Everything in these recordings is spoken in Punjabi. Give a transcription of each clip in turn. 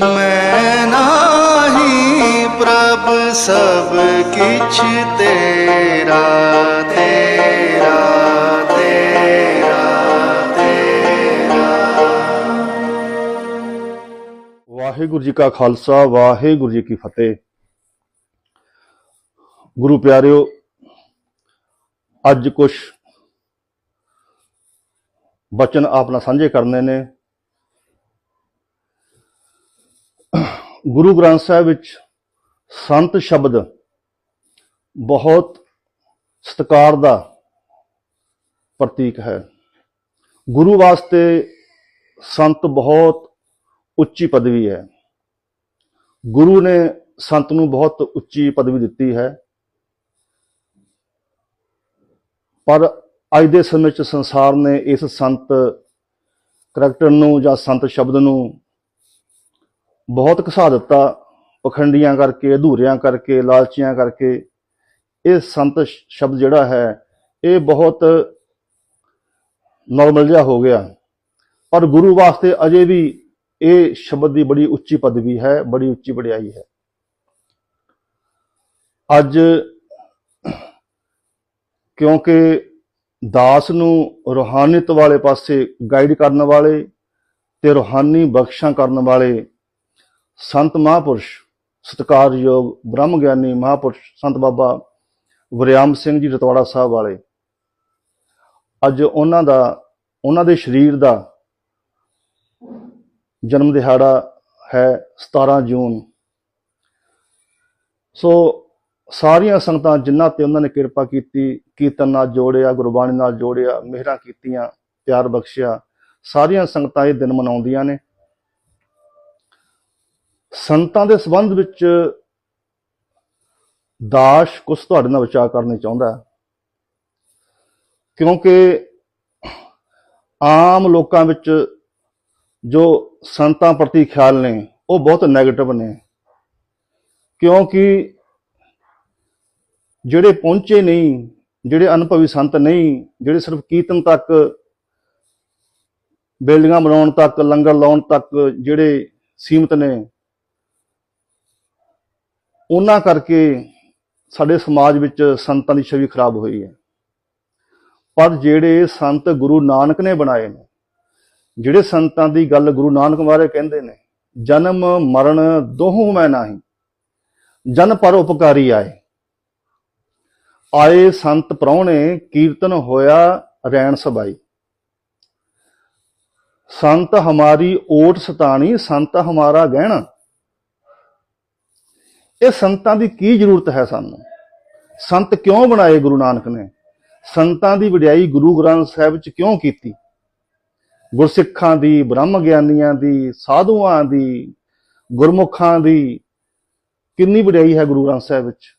ਮੈਂ ਨਾਹੀ ਪ੍ਰਭ ਸਭ ਕਿਛ ਤੇਰਾ ਤੇਰਾ ਤੇਰਾ ਤੇਰਾ। ਵਾਹਿਗੁਰੂ ਜੀ ਕਾ ਖਾਲਸਾ, ਵਾਹਿਗੁਰੂ ਜੀ ਕੀ ਫਤਿਹ। ਗੁਰੂ ਪਿਆਰਿਓ, ਅੱਜ ਕੁਝ ਬਚਨ ਆਪਣਾ ਸਾਂਝੇ ਕਰਨੇ ਨੇ। ਗੁਰੂ ਗ੍ਰੰਥ ਸਾਹਿਬ ਵਿੱਚ ਸੰਤ ਸ਼ਬਦ ਬਹੁਤ ਸਤਿਕਾਰ ਦਾ ਪ੍ਰਤੀਕ ਹੈ। ਗੁਰੂ ਵਾਸਤੇ ਸੰਤ ਬਹੁਤ ਉੱਚੀ ਪਦਵੀ ਹੈ। ਗੁਰੂ ਨੇ ਸੰਤ ਨੂੰ ਬਹੁਤ ਉੱਚੀ ਪਦਵੀ ਦਿੱਤੀ ਹੈ। ਪਰ ਅੱਜ ਦੇ ਸਮੇਂ 'ਚ ਸੰਸਾਰ ਨੇ ਇਸ ਸੰਤ ਕਰੈਕਟਰ ਨੂੰ ਜਾਂ ਸੰਤ ਸ਼ਬਦ ਨੂੰ ਬਹੁਤ ਘਸਾ ਦਿੱਤਾ, ਪਖੰਡੀਆਂ ਕਰਕੇ, ਅਧੂਰਿਆਂ ਕਰਕੇ, ਲਾਲਚੀਆਂ ਕਰਕੇ। ਇਹ ਸੰਤ ਸ਼ਬਦ ਜਿਹੜਾ ਹੈ, ਇਹ ਬਹੁਤ ਨਾਰਮਲ ਜਿਹਾ ਹੋ ਗਿਆ। ਪਰ ਗੁਰੂ ਵਾਸਤੇ ਅਜੇ ਵੀ ਇਹ ਸ਼ਬਦ ਦੀ ਬੜੀ ਉੱਚੀ ਪਦਵੀ ਹੈ, ਬੜੀ ਉੱਚੀ ਵਡਿਆਈ ਹੈ। ਅੱਜ ਕਿਉਂਕਿ ਦਾਸ ਨੂੰ ਰੋਹਾਨੀਤ ਵਾਲੇ ਪਾਸੇ ਗਾਈਡ ਕਰਨ ਵਾਲੇ ਤੇ ਰੋਹਾਨੀ ਬਖਸ਼ਾਂ ਕਰਨ ਵਾਲੇ ਸੰਤ ਮਹਾਪੁਰਸ਼, ਸਤਿਕਾਰਯੋਗ ਬ੍ਰਹਮ ਗਿਆਨੀ ਮਹਾਪੁਰਸ਼ ਸੰਤ ਬਾਬਾ ਵਰਿਆਮ ਸਿੰਘ ਜੀ ਰਤਵਾੜਾ ਸਾਹਿਬ ਵਾਲੇ। ਅੱਜ ਉਹਨਾਂ ਦਾ, ਉਹਨਾਂ ਦੇ ਸਰੀਰ ਦਾ ਜਨਮ ਦਿਹਾੜਾ ਹੈ 17 ਜੂਨ। ਸੋ ਸਾਰੀਆਂ ਸੰਗਤਾਂ ਜਿਨ੍ਹਾਂ ਤੇ ਉਹਨਾਂ ਨੇ ਕਿਰਪਾ ਕੀਤੀ, ਕੀਰਤਨ ਨਾਲ ਜੋੜਿਆ, ਗੁਰਬਾਣੀ ਨਾਲ ਜੋੜਿਆ, ਮਿਹਰਾਂ ਕੀਤੀਆਂ, ਪਿਆਰ ਬਖਸ਼ਿਆ, ਸਾਰੀਆਂ ਸੰਗਤਾਂ ਇਹ ਦਿਨ ਮਨਾਉਂਦੀਆਂ ਨੇ। ਸੰਤਾਂ ਦੇ ਸੰਬੰਧ ਵਿੱਚ ਦਾਸ਼ ਕੁਝ ਤੁਹਾਡੇ ਨਾਲ ਵਿਚਾਰ ਕਰਨੇ ਚਾਹੁੰਦਾ ਕਿਉਂਕਿ ਆਮ ਲੋਕਾਂ ਵਿੱਚ ਜੋ ਸੰਤਾਂ ਪ੍ਰਤੀ ਖਿਆਲ ਨੇ, ਉਹ ਬਹੁਤ 네ਗੇਟਿਵ ਨੇ। ਕਿਉਂਕਿ ਜਿਹੜੇ ਪਹੁੰਚੇ ਨਹੀਂ, ਜਿਹੜੇ ਅਨੁਭਵੀ ਸੰਤ ਨਹੀਂ, ਜਿਹੜੇ ਸਿਰਫ ਕੀਰਤਨ ਤੱਕ, ਬਿਲਡਿੰਗਾਂ ਬਣਾਉਣ ਤੱਕ, ਲੰਗਰ ਲਾਉਣ ਤੱਕ ਜਿਹੜੇ ਸੀਮਤ ਨੇ ਉਹਨਾਂ ਕਰਕੇ ਸਾਡੇ ਸਮਾਜ ਵਿੱਚ ਸੰਤਾਂ ਦੀ ਛਵੀ ਖਰਾਬ ਹੋਈ ਹੈ। ਪਰ ਜਿਹੜੇ ਸੰਤ ਗੁਰੂ ਨਾਨਕ ਨੇ ਬਣਾਏ ਨੇ, ਜਿਹੜੇ ਸੰਤਾਂ ਦੀ ਗੱਲ ਗੁਰੂ ਨਾਨਕ ਬਾਰੇ ਕਹਿੰਦੇ ਨੇ, ਜਨਮ ਮਰਨ ਦੋਹੋਂ ਮੈਂ ਨਹੀਂ, ਜਨ ਪਰ ਉਪਕਾਰੀ ਆਏ। ਆਏ ਸੰਤ ਪ੍ਰਾਹੁਣੇ, ਕੀਰਤਨ ਹੋਇਆ ਰੈਣ ਸਬਾਈ। ਸੰਤ ਹਮਾਰੀ ਓਟ ਸਤਾਣੀ, ਸੰਤ ਹਮਾਰਾ ਗਹਿਣਾ। ਇਹ ਸੰਤਾਂ ਦੀ ਕੀ ਜ਼ਰੂਰਤ ਹੈ ਸਾਨੂੰ? ਸੰਤ ਕਿਉਂ ਬਣਾਏ ਗੁਰੂ ਨਾਨਕ ਨੇ? ਸੰਤਾਂ ਦੀ ਵਡਿਆਈ ਗੁਰੂ ਗ੍ਰੰਥ ਸਾਹਿਬ ਵਿੱਚ ਕਿਉਂ ਕੀਤੀ? ਗੁਰਸਿੱਖਾਂ ਦੀ, ਬ੍ਰਹਮ ਗਿਆਨੀਆਂ ਦੀ, ਸਾਧੂਆਂ ਦੀ, ਗੁਰਮੁਖਾਂ ਦੀ ਕਿੰਨੀ ਵਡਿਆਈ ਹੈ ਗੁਰੂ ਗ੍ਰੰਥ ਸਾਹਿਬ ਵਿੱਚ?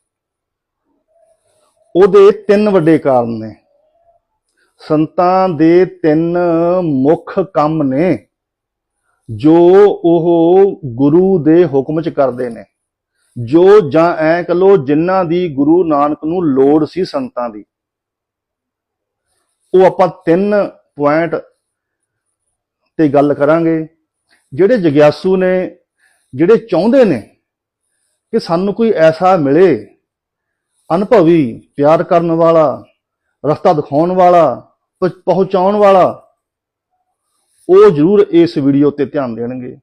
ਉਹਦੇ ਤਿੰਨ ਵੱਡੇ ਕਾਰਨ ਨੇ। ਸੰਤਾਂ ਦੇ ਤਿੰਨ ਮੁੱਖ ਕੰਮ ਨੇ ਜੋ ਉਹ ਗੁਰੂ ਦੇ ਹੁਕਮ ਚ ਕਰਦੇ ਨੇ। ਜੋ ਜਾਂ ਐ ਕਲੋ ਜਿਨ੍ਹਾਂ ਦੀ ਗੁਰੂ ਨਾਨਕ ਨੂੰ ਲੋੜ ਸੀ ਸੰਤਾਂ ਦੀ। ਉਹ ਆਪਾਂ ਤਿੰਨ ਪੁਆਇੰਟ ਤੇ ਗੱਲ ਕਰਾਂਗੇ, ਜਿਹੜੇ ਜਗਿਆਸੂ ਨੇ, ਜਿਹੜੇ ਚਾਹੁੰਦੇ ਨੇ ਕਿ ਸਾਨੂੰ ਕੋਈ ਐਸਾ ਮਿਲੇ, ਅਨੁਭਵੀ, ਪਿਆਰ ਕਰਨ ਵਾਲਾ, ਰਸਤਾ ਦਿਖਾਉਣ ਵਾਲਾ ਪਹੁੰਚਾਉਣ ਵਾਲਾ, ਉਹ ਜ਼ਰੂਰ ਇਸ ਵੀਡੀਓ ਤੇ ਧਿਆਨ ਦੇਣਗੇ।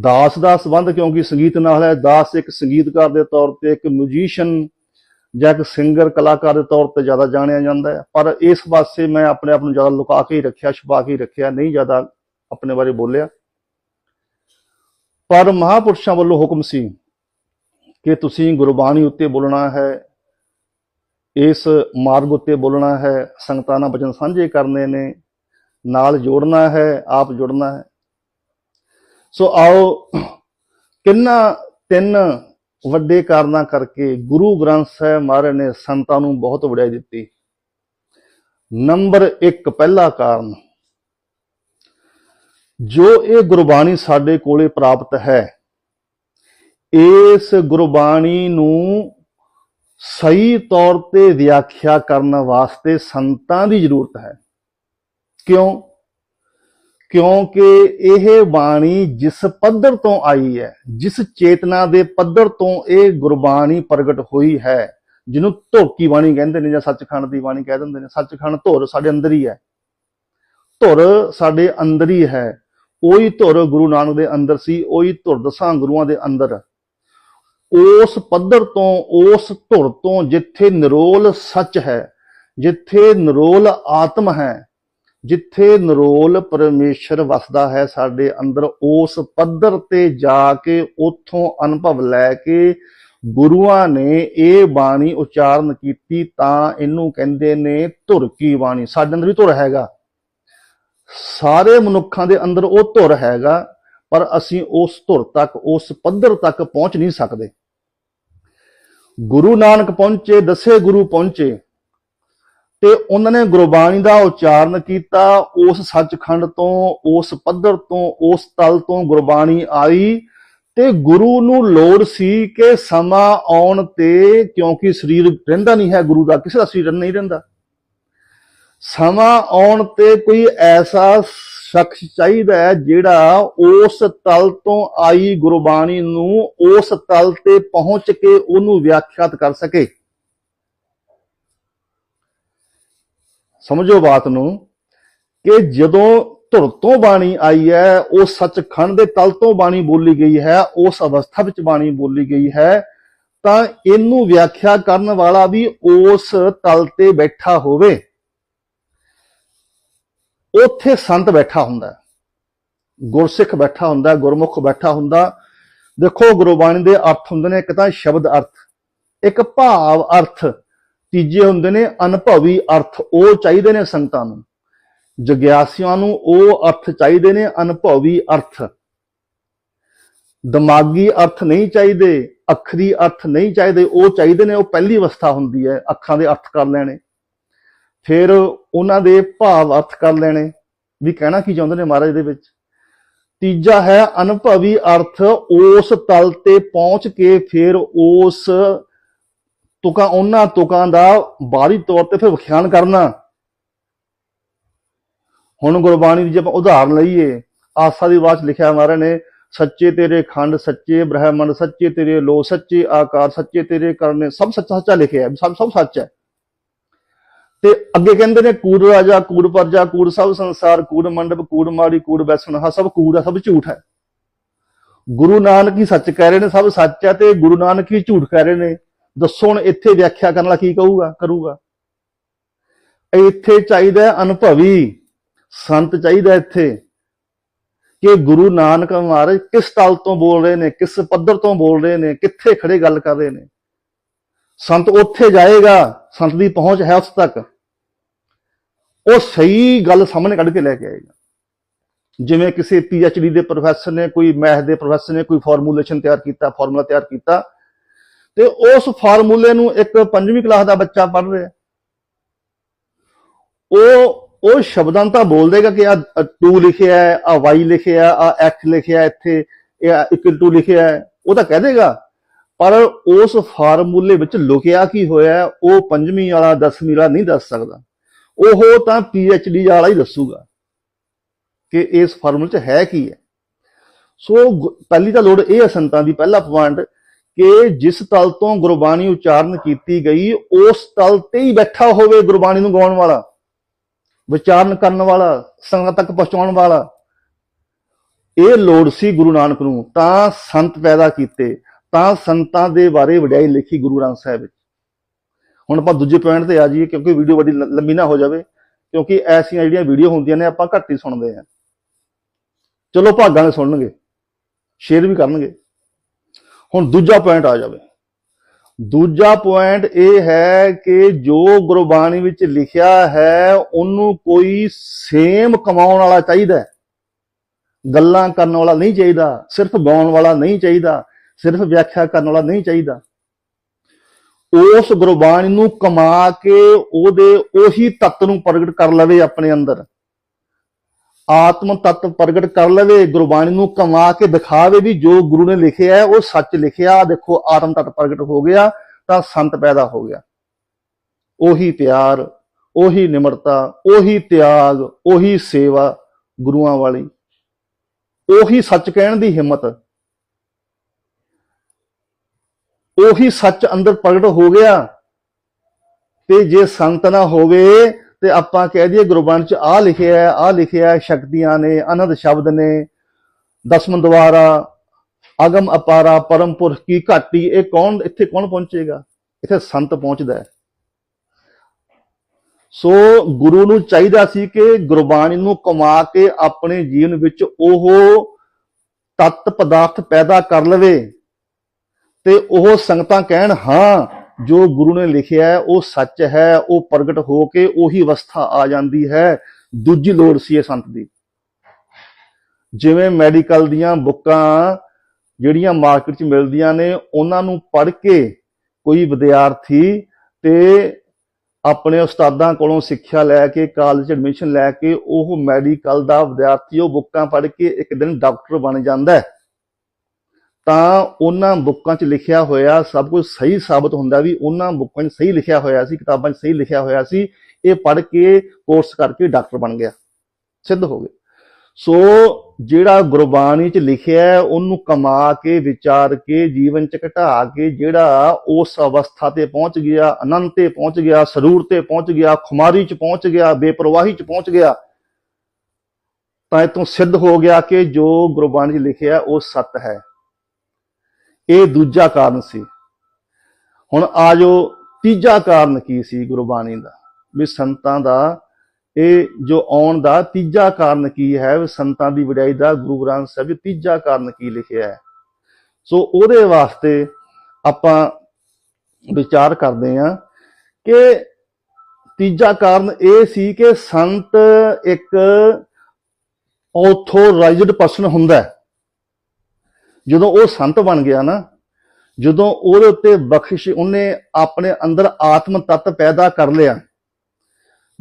ਦਾਸ ਦਾ ਸੰਬੰਧ ਕਿਉਂਕਿ ਸੰਗੀਤ ਨਾਲ ਹੈ। ਦਾਸ ਇੱਕ ਸੰਗੀਤਕਾਰ ਦੇ ਤੌਰ ਤੇ ਇੱਕ ਮਿਊਜ਼ੀਸ਼ੀਅਨ ਜਾਂ ਇੱਕ ਸਿੰਗਰ ਕਲਾਕਾਰ ਦੇ ਤੌਰ ਤੇ ਜ਼ਿਆਦਾ ਜਾਣਿਆ ਜਾਂਦਾ ਹੈ। ਪਰ ਇਸ ਪਾਸੇ ਮੈਂ ਆਪਣੇ ਆਪ ਨੂੰ ਜ਼ਿਆਦਾ ਲੁਕਾ ਕੇ ਹੀ ਰੱਖਿਆ, ਛੁਪਾ ਕੇ ਹੀ ਰੱਖਿਆ, ਨਹੀਂ ਜ਼ਿਆਦਾ ਆਪਣੇ ਬਾਰੇ ਬੋਲਿਆ। ਪਰ ਮਹਾਪੁਰਸ਼ਾਂ ਵੱਲੋਂ ਹੁਕਮ ਸੀ ਕਿ ਤੁਸੀਂ ਗੁਰਬਾਣੀ ਉੱਤੇ ਬੋਲਣਾ ਹੈ, ਇਸ ਮਾਰਗ ਉੱਤੇ ਬੋਲਣਾ ਹੈ, ਸੰਗਤਾਂ ਨਾਲ ਬਚਨ ਸਾਂਝੇ ਕਰਨੇ ਨੇ, ਨਾਲ ਜੋੜਨਾ ਹੈ, ਆਪ ਜੁੜਨਾ ਹੈ। ਸੋ ਆਓ, ਕਿੰਨਾ, ਤਿੰਨ ਵੱਡੇ ਕਾਰਨਾਂ ਕਰਕੇ ਗੁਰੂ ਗ੍ਰੰਥ ਸਾਹਿਬ ਮਹਾਰਾਜ ਨੇ ਸੰਤਾਂ ਨੂੰ ਬਹੁਤ ਵਡਿਆਈ ਦਿੱਤੀ। ਨੰਬਰ 1 ਪਹਿਲਾ ਕਾਰਨ, ਜੋ ਇਹ ਗੁਰਬਾਣੀ ਸਾਡੇ ਕੋਲੇ ਪ੍ਰਾਪਤ ਹੈ, ਇਸ ਗੁਰਬਾਣੀ ਨੂੰ ਸਹੀ ਤੌਰ ਤੇ ਵਿਆਖਿਆ ਕਰਨ ਵਾਸਤੇ ਸੰਤਾਂ ਦੀ ਜ਼ਰੂਰਤ ਹੈ। ਕਿਉਂ? ਕਿਉਂਕਿ ਇਹ ਬਾਣੀ ਜਿਸ ਪੱਧਰ ਤੋਂ ਆਈ ਹੈ, ਜਿਸ ਚੇਤਨਾ ਦੇ ਪੱਧਰ ਤੋਂ ਇਹ ਗੁਰਬਾਣੀ ਪ੍ਰਗਟ ਹੋਈ ਹੈ, ਜਿਹਨੂੰ ਧੋਕੀ ਬਾਣੀ ਕਹਿੰਦੇ ਨੇ ਜਾਂ ਸੱਚਖੰਡ ਦੀ ਬਾਣੀ ਕਹਿ ਦਿੰਦੇ ਨੇ। ਸੱਚਖੰਡ ਧੁਰ ਸਾਡੇ ਅੰਦਰ ਹੀ ਹੈ। ਧੁਰ ਸਾਡੇ ਅੰਦਰ ਹੀ ਹੈ। ਉਹੀ ਧੁਰ ਗੁਰੂ ਨਾਨਕ ਦੇ ਅੰਦਰ ਸੀ, ਉਹੀ ਧੁਰ ਦਸਾਂ ਗੁਰੂਆਂ ਦੇ ਅੰਦਰ। ਉਸ ਪੱਧਰ ਤੋਂ, ਉਸ ਧੁਰ ਤੋਂ ਜਿੱਥੇ ਨਿਰੋਲ ਸੱਚ ਹੈ, ਜਿੱਥੇ ਨਿਰੋਲ ਆਤਮ ਹੈ ਜਿੱਥੇ ਨਰੋਲ ਪਰਮੇਸ਼ਰ ਵਸਦਾ ਹੈ, ਸਾਡੇ ਅੰਦਰ ਉਸ ਪੱਧਰ ਤੇ ਜਾ ਕੇ ਉਥੋਂ ਅਨੁਭਵ ਲੈ ਕੇ ਗੁਰੂਆਂ ਨੇ ਇਹ ਬਾਣੀ ਉਚਾਰਨ ਕੀਤੀ ਤਾਂ ਇਹਨੂੰ ਕਹਿੰਦੇ ਨੇ ਧੁਰ ਕੀ ਬਾਣੀ। ਸਾਡੇ ਅੰਦਰ ਵੀ ਧੁਰ ਹੈਗਾ। ਸਾਰੇ ਮਨੁੱਖਾਂ ਦੇ ਅੰਦਰ ਉਹ ਧੁਰ ਹੈਗਾ, ਪਰ ਅਸੀਂ ਉਸ ਧੁਰ ਤੱਕ, ਉਸ ਪੱਧਰ ਤੱਕ ਪਹੁੰਚ ਨਹੀਂ ਸਕਦੇ। ਗੁਰੂ ਨਾਨਕ ਪਹੁੰਚੇ, ਦਸੇ ਗੁਰੂ ਪਹੁੰਚੇ। ਤੇ ਉਹਨਾਂ ਨੇ ਗੁਰਬਾਣੀ ਦਾ ਉਚਾਰਨ ਕੀਤਾ, ਉਸ ਸੱਚਖੰਡ ਤੋਂ, ਉਸ ਪੱਧਰ ਤੋਂ, ਉਸ ਤਲ ਤੋਂ ਗੁਰਬਾਣੀ ਆਈ ਤੇ ਗੁਰੂ ਨੂੰ ਲੋੜ ਸੀ ਕਿ ਸਮਾਂ ਆਉਣ ਤੇ ਕਿਉਂਕਿ ਸਰੀਰ ਰਹਿੰਦਾ ਨਹੀਂ ਹੈ ਗੁਰੂ ਦਾ, ਕਿਸੇ ਦਾ ਸਰੀਰ ਨਹੀਂ ਰਹਿੰਦਾ। ਸਮਾਂ ਆਉਣ ਤੇ ਕੋਈ ਐਸਾ ਸ਼ਖਸ ਚਾਹੀਦਾ ਹੈ ਜਿਹੜਾ ਉਸ ਤਲ ਤੋਂ ਆਈ ਗੁਰਬਾਣੀ ਨੂੰ ਉਸ ਤਲ ਤੇ ਪਹੁੰਚ ਕੇ ਉਹਨੂੰ ਵਿਆਖਿਆਤ ਕਰ ਸਕੇ। ਸਮਝੋ ਬਾਤ ਨੂੰ ਕਿ ਜਦੋਂ ਧੁਰ ਤੋਂ ਬਾਣੀ ਆਈ ਹੈ, ਉਹ ਸੱਚਖੰਡ ਦੇ ਤਲ ਤੋਂ ਬਾਣੀ ਬੋਲੀ ਗਈ ਹੈ, ਉਸ ਅਵਸਥਾ ਵਿੱਚ ਬਾਣੀ ਬੋਲੀ ਗਈ ਹੈ, ਤਾਂ ਇਹਨੂੰ ਵਿਆਖਿਆ ਕਰਨ ਵਾਲਾ ਵੀ ਉਸ ਤਲ ਤੇ ਬੈਠਾ ਹੋਵੇ। ਉੱਥੇ ਸੰਤ ਬੈਠਾ ਹੁੰਦਾ ਗੁਰਸਿੱਖ ਬੈਠਾ ਹੁੰਦਾ ਗੁਰਮੁਖ ਬੈਠਾ ਹੁੰਦਾ ਦੇਖੋ ਗੁਰਬਾਣੀ ਦੇ ਅਰਥ ਹੁੰਦੇ ਨੇ ਇੱਕ ਤਾਂ ਸ਼ਬਦ ਅਰਥ, ਇੱਕ ਭਾਵ ਅਰਥ। ਤੀਜੇ ਹੁੰਦੇ ਨੇ ਅਨੁਭਵੀ ਅਰਥ, ਉਹ ਚਾਹੀਦੇ ਨੇ ਸੰਗਤਾਂ ਨੂੰ। ਜਗਿਆਸੀਆਂ ਨੂੰ ਉਹ ਅਰਥ ਚਾਹੀਦੇ ਨੇ ਅਨੁਭਵੀ ਅਰਥ। ਦਿਮਾਗੀ ਅਰਥ ਨਹੀਂ ਚਾਹੀਦੇ, ਅੱਖਰੀ ਅਰਥ ਨਹੀਂ ਚਾਹੀਦੇ, ਉਹ ਚਾਹੀਦੇ ਨੇ, ਉਹ ਪਹਿਲੀ ਅਵਸਥਾ ਹੁੰਦੀ ਹੈ, ਅੱਖਾਂ ਦੇ ਅਰਥ ਕਰ ਲੈਣੇ। ਫਿਰ ਉਹਨਾਂ ਦੇ ਭਾਵ ਅਰਥ ਕਰ ਲੈਣੇ, ਵੀ ਕਹਿਣਾ ਕੀ ਚਾਹੁੰਦੇ ਨੇ ਮਹਾਰਾਜ ਦੇ ਵਿੱਚ? ਤੀਜਾ ਹੈ ਅਨੁਭਵੀ ਅਰਥ, ਉਸ ਤਲ ਤੇ ਪਹੁੰਚ ਕੇ ਫਿਰ ਉਸ ਤੁਕਾਂ ਉਹਨਾਂ ਤੁਕਾਂ ਦਾ ਬਾਹਰੀ ਤੌਰ ਤੇ ਫਿਰ ਵਿਖਿਆਨ ਕਰਨਾ। ਹੁਣ ਗੁਰਬਾਣੀ ਦੀ ਜੇ ਆਪਾਂ ਉਦਾਹਰਨ ਲਈਏ, ਆਸਾ ਦੀ ਬਾਤ 'ਚ ਲਿਖਿਆ ਮਹਾਰਾਜ ਨੇ, ਸੱਚੇ ਤੇਰੇ ਖੰਡ, ਸੱਚੇ ਬ੍ਰਹਮੰਡ, ਸੱਚੇ ਤੇਰੇ ਲੋ ਸੱਚੇ ਆਕਾਰ, ਸੱਚੇ ਤੇਰੇ ਕਰਨੇ ਸਭ ਸੱਚਾ ਸੱਚਾ ਲਿਖਿਆ ਸਭ ਸਭ ਸੱਚ ਹੈ। ਤੇ ਅੱਗੇ ਕਹਿੰਦੇ ਨੇ, ਕੂੜ ਰਾਜਾ, ਕੂੜ ਪਰਜਾ, ਕੂੜ ਸਭ ਸੰਸਾਰ, ਕੂੜ ਮੰਡਪ, ਕੂੜ ਮਾੜੀ, ਕੂੜ ਬੈਸਣ ਹਾ ਸਭ ਕੂੜ ਹੈ, ਸਭ ਝੂਠ ਹੈ। ਗੁਰੂ ਨਾਨਕ ਹੀ ਸੱਚ ਕਹਿ ਰਹੇ ਨੇ, ਸਭ ਸੱਚ ਹੈ ਤੇ ਗੁਰੂ ਨਾਨਕ ਹੀ ਝੂਠ ਕਹਿ ਰਹੇ ਨੇ। ਦੱਸੋ ਹੁਣ ਇੱਥੇ ਵਿਆਖਿਆ ਕਰਨ ਵਾਲਾ ਕੀ ਕਹੂਗਾ, ਕਰੂਗਾ। ਇੱਥੇ ਚਾਹੀਦਾ ਅਨੁਭਵੀ, ਸੰਤ ਚਾਹੀਦਾ ਇੱਥੇ ਕਿ ਗੁਰੂ ਨਾਨਕ ਮਹਾਰਾਜ ਕਿਸ ਤਲ ਤੋਂ ਬੋਲ ਰਹੇ ਨੇ, ਕਿਸ ਪੱਧਰ ਤੋਂ ਬੋਲ ਰਹੇ ਨੇ, ਕਿੱਥੇ ਖੜੇ ਗੱਲ ਕਰ ਰਹੇ ਨੇ। ਸੰਤ ਉੱਥੇ ਜਾਏਗਾ, ਸੰਤ ਦੀ ਪਹੁੰਚ ਹੈ ਉਸ ਤੱਕ। ਉਹ ਸਹੀ ਗੱਲ ਸਾਹਮਣੇ ਕੱਢ ਕੇ ਲੈ ਕੇ ਆਏਗਾ। ਜਿਵੇਂ ਕਿਸੇ ਡੀ ਦੇ ਪ੍ਰੋਫੈਸਰ ਨੇ, ਕੋਈ ਮੈਥ ਦੇ ਪ੍ਰੋਫੈਸਰ ਨੇ ਕੋਈ ਫਾਰਮੂਲੇਸ਼ਨ ਤਿਆਰ ਕੀਤਾ ਫਾਰਮੂਲਾ ਤਿਆਰ ਕੀਤਾ ਤੇ ਉਸ ਫਾਰਮੂਲੇ ਨੂੰ ਇੱਕ ਪੰਜਵੀਂ ਕਲਾਸ ਦਾ ਬੱਚਾ ਪੜ੍ਹ ਰਿਹਾ। ਉਹ ਉਹ ਸ਼ਬਦਾਂ ਤਾਂ ਬੋਲ ਦੇਗਾ ਕਿ ਆ 2 ਲਿਖਿਆ ਹੈ, ਆ y ਲਿਖਿਆ ਆ x ਲਿਖਿਆ ਇੱਥੇ, ਇਹ ਇਕੁਅਲ ਲਿਖਿਆ ਹੈ। ਉਹ ਤਾਂ ਕਹਿ ਦੇਗਾ ਪਰ ਉਸ ਫਾਰਮੂਲੇ ਵਿੱਚ ਲੁਕਿਆ ਕੀ ਹੋਇਆ ਉਹ ਪੰਜਵੀਂ ਵਾਲਾ 10ਵੀਂ ਵਾਲਾ ਨਹੀਂ ਦੱਸ ਸਕਦਾ। ਉਹ ਤਾਂ ਪੀ ਐਚ ਡੀ ਵਾਲਾ ਹੀ ਦੱਸੂਗਾ ਕਿ ਇਸ ਫਾਰਮੂਲੇ 'ਚ ਹੈ ਕੀ ਹੈ। ਸੋ ਪਹਿਲੀ ਤਾਂ ਲੋੜ ਇਹ ਹੈ ਸੰਤਾਂ ਦੀ, ਪਹਿਲਾ ਪੁਆਇੰਟ ਕਿ ਜਿਸ ਤਲ ਤੋਂ ਗੁਰਬਾਣੀ ਉਚਾਰਨ ਕੀਤੀ ਗਈ, ਉਸ ਤਲ ਤੇ ਹੀ ਬੈਠਾ ਹੋਵੇ ਗੁਰਬਾਣੀ ਨੂੰ ਗਾਉਣ ਵਾਲਾ, ਵਿਚਾਰਨ ਕਰਨ ਵਾਲਾ, ਸੰਗਤ ਤੱਕ ਪਹੁੰਚਾਉਣ ਵਾਲਾ। ਇਹ ਲੋੜ ਸੀ ਗੁਰੂ ਨਾਨਕ ਨੂੰ, ਤਾਂ ਸੰਤ ਪੈਦਾ ਕੀਤੇ, ਤਾਂ ਸੰਤਾਂ ਦੇ ਬਾਰੇ ਵਡਿਆਈ ਲਿਖੀ ਗੁਰੂ ਗ੍ਰੰਥ ਸਾਹਿਬ ਵਿੱਚ। ਹੁਣ ਆਪਾਂ ਦੂਜੇ ਪੁਆਇੰਟ ਤੇ ਆ ਜਾਈਏ, ਕਿਉਂਕਿ ਵੀਡੀਓ ਬੜੀ ਲ- ਲੰਮੀ ਨਾ ਹੋ ਜਾਵੇ, ਕਿਉਂਕਿ ਐਸੀਆਂ ਜਿਹੜੀਆਂ ਵੀਡੀਓ ਹੁੰਦੀਆਂ ਨੇ, ਆਪਾਂ ਘੱਟ ਹੀ ਸੁਣਦੇ ਆ ਚਲੋ ਭਾਗਾਂ ਦੇ ਸੁਣਨਗੇ, ਸ਼ੇਅਰ ਵੀ ਕਰਨਗੇ। ਹੁਣ ਦੂਜਾ ਪੁਆਇੰਟ ਆ ਜਾਵੇ। ਦੂਜਾ ਪੁਆਇੰਟ ਇਹ ਹੈ ਕਿ ਜੋ ਗੁਰਬਾਣੀ ਵਿੱਚ ਲਿਖਿਆ ਹੈ, ਉਹਨੂੰ ਕੋਈ ਸੇਮ ਕਮਾਉਣ ਵਾਲਾ ਚਾਹੀਦਾ ਗੱਲਾਂ ਕਰਨ ਵਾਲਾ ਨਹੀਂ ਚਾਹੀਦਾ, ਸਿਰਫ ਗਾਉਣ ਵਾਲਾ ਨਹੀਂ ਚਾਹੀਦਾ, ਸਿਰਫ ਵਿਆਖਿਆ ਕਰਨ ਵਾਲਾ ਨਹੀਂ ਚਾਹੀਦਾ। ਉਸ ਗੁਰਬਾਣੀ ਨੂੰ ਕਮਾ ਕੇ ਉਹਦੇ ਉਹੀ ਤੱਤ ਨੂੰ ਪ੍ਰਗਟ ਕਰ ਲਵੇ ਆਪਣੇ ਅੰਦਰ। ਆਤਮ ਤੱਤ ਪ੍ਰਗਟ ਕਰ ਲਵੇ, ਗੁਰਬਾਣੀ ਨੂੰ ਕਮਾ ਕੇ ਦਿਖਾਵੇ ਵੀ ਜੋ ਗੁਰੂ ਨੇ ਲਿਖਿਆ ਹੈ, ਉਹ ਸੱਚ ਲਿਖਿਆ ਦੇਖੋ ਆਤਮ ਤੱਤ ਪ੍ਰਗਟ ਹੋ ਗਿਆ, ਤਾਂ ਸੰਤ ਪੈਦਾ ਹੋ ਗਿਆ। ਉਹੀ ਪਿਆਰ, ਉਹੀ ਨਿਮਰਤਾ, ਉਹੀ ਤਿਆਗ, ਉਹੀ ਸੇਵਾ ਗੁਰੂਆਂ ਵਾਲੀ। ਉਹੀ ਸੱਚ ਕਹਿਣ ਦੀ ਹਿੰਮਤ। ਉਹੀ ਸੱਚ ਅੰਦਰ ਪ੍ਰਗਟ ਹੋ ਗਿਆ। ਤੇ ਜੇ ਸੰਤ ਨਾ ਹੋਵੇ ਤੇ ਆਪਾਂ ਕਹਿ ਦਈਏ ਗੁਰਬਾਣੀ ਚ ਆ ਲਿਖਿਆ ਹੈ ਆ ਲਿਖਿਆ ਹੈ, ਸ਼ਕਤੀਆਂ ਨੇ ਅਨੰਦ ਸ਼ਬਦ ਨੇ, ਦਸਮ ਦਵਾਰਾ ਅਗਮ ਅਪਾਰਾ, ਪਰਮ ਪੁਰਖ ਕੀ ਘਾਟੀ, ਇਹ ਕੌਣ, ਇੱਥੇ ਕੌਣ ਪਹੁੰਚੇਗਾ? ਇੱਥੇ ਸੰਤ ਪਹੁੰਚਦਾ ਹੈ। ਸੋ ਗੁਰੂ ਨੂੰ ਚਾਹੀਦਾ ਸੀ ਕਿ ਗੁਰਬਾਣੀ ਨੂੰ ਕਮਾ ਕੇ ਆਪਣੇ ਜੀਵਨ ਵਿੱਚ ਉਹ ਤਤ ਪਦਾਰਥ ਪੈਦਾ ਕਰ ਲਵੇ ਤੇ ਉਹ ਸੰਗਤਾਂ ਕਹਿਣ, ਹਾਂ ਜੋ ਗੁਰੂ ਨੇ ਲਿਖਿਆ ਹੈ, ਉਹ ਸੱਚ ਹੈ, ਉਹ ਪ੍ਰਗਟ ਹੋ ਕੇ ਉਹੀ ਅਵਸਥਾ ਆ ਜਾਂਦੀ ਹੈ। ਦੂਜੀ ਲੋੜ ਸੀ ਇਹ ਸੰਤ ਦੀ। ਜਿਵੇਂ ਮੈਡੀਕਲ ਦੀਆਂ ਬੁੱਕਾਂ ਜਿਹੜੀਆਂ ਮਾਰਕੀਟ 'ਚ ਮਿਲਦੀਆਂ ਨੇ, ਉਹਨਾਂ ਨੂੰ ਪੜ੍ਹ ਕੇ ਕੋਈ ਵਿਦਿਆਰਥੀ ਤੇ ਆਪਣੇ ਉਸਤਾਦਾਂ ਕੋਲੋਂ ਸਿੱਖਿਆ ਲੈ ਕੇ ਕਾਲਜ ਐਡਮਿਸ਼ਨ ਲੈ ਕੇ, ਉਹ ਮੈਡੀਕਲ ਦਾ ਵਿਦਿਆਰਥੀ, ਉਹ ਬੁੱਕਾਂ ਪੜ੍ਹ ਕੇ ਇੱਕ ਦਿਨ ਡਾਕਟਰ ਬਣ ਜਾਂਦਾ ਹੈ। ਤਾਂ ਉਹਨਾਂ ਬੁੱਕਾਂ 'ਚ ਲਿਖਿਆ ਹੋਇਆ ਸਭ ਕੁਝ ਸਹੀ ਸਾਬਤ ਹੁੰਦਾ ਵੀ ਉਹਨਾਂ ਬੁੱਕਾਂ 'ਚ ਸਹੀ ਲਿਖਿਆ ਹੋਇਆ ਸੀ, ਕਿਤਾਬਾਂ 'ਚ ਸਹੀ ਲਿਖਿਆ ਹੋਇਆ ਸੀ, ਇਹ ਪੜ੍ਹ ਕੇ ਕੋਰਸ ਕਰਕੇ ਡਾਕਟਰ ਬਣ ਗਿਆ, ਸਿੱਧ ਹੋ ਗਏ। ਸੋ ਜਿਹੜਾ ਗੁਰਬਾਣੀ 'ਚ ਲਿਖਿਆ ਉਹਨੂੰ ਕਮਾ ਕੇ, ਵਿਚਾਰ ਕੇ, ਜੀਵਨ 'ਚ ਘਟਾ ਕੇ, ਜਿਹੜਾ ਉਸ ਅਵਸਥਾ ਤੇ ਪਹੁੰਚ ਗਿਆ ਅਨੰਤ ਤੇ ਪਹੁੰਚ ਗਿਆ, ਸਰੂਰ ਤੇ ਪਹੁੰਚ ਗਿਆ, ਖੁਮਾਰੀ 'ਚ ਪਹੁੰਚ ਗਿਆ, ਬੇਪਰਵਾਹੀ 'ਚ ਪਹੁੰਚ ਗਿਆ, ਤਾਂ ਇਹ ਸਿੱਧ ਹੋ ਗਿਆ ਕਿ ਜੋ ਗੁਰਬਾਣੀ 'ਚ ਲਿਖਿਆ ਉਹ ਸੱਤ ਹੈ। ਇਹ ਦੂਜਾ ਕਾਰਨ ਸੀ। ਹੁਣ ਆ ਜੋ ਤੀਜਾ ਕਾਰਨ ਕੀ ਸੀ ਗੁਰਬਾਣੀ ਦਾ? ਵੀ ਸੰਤਾਂ ਦਾ, ਇਹ ਜੋ ਆਉਣ ਦਾ ਤੀਜਾ ਕਾਰਨ ਕੀ ਹੈ, ਵੀ ਸੰਤਾਂ ਦੀ ਵਡਿਆਈ ਦਾ ਗੁਰੂ ਗ੍ਰੰਥ ਸਾਹਿਬ ਵਿੱਚ ਤੀਜਾ ਕਾਰਨ ਕੀ ਲਿਖਿਆ ਹੈ। ਸੋ ਉਹਦੇ ਵਾਸਤੇ ਆਪਾਂ ਵਿਚਾਰ ਕਰਦੇ ਹਾਂ ਕਿ ਤੀਜਾ ਕਾਰਨ ਇਹ ਸੀ ਕਿ ਸੰਤ ਇੱਕ ਆਥੋਰਾਈਜ਼ਡ ਪਰਸਨ ਹੁੰਦਾ ਹੈ। ਜਦੋਂ ਉਹ ਸੰਤ ਬਣ ਗਿਆ ਨਾ, ਜਦੋਂ ਉਹਦੇ ਉੱਤੇ ਬਖਸ਼ਿਸ਼, ਉਹਨੇ ਆਪਣੇ ਅੰਦਰ ਆਤਮ ਤੱਤ ਪੈਦਾ ਕਰ ਲਿਆ।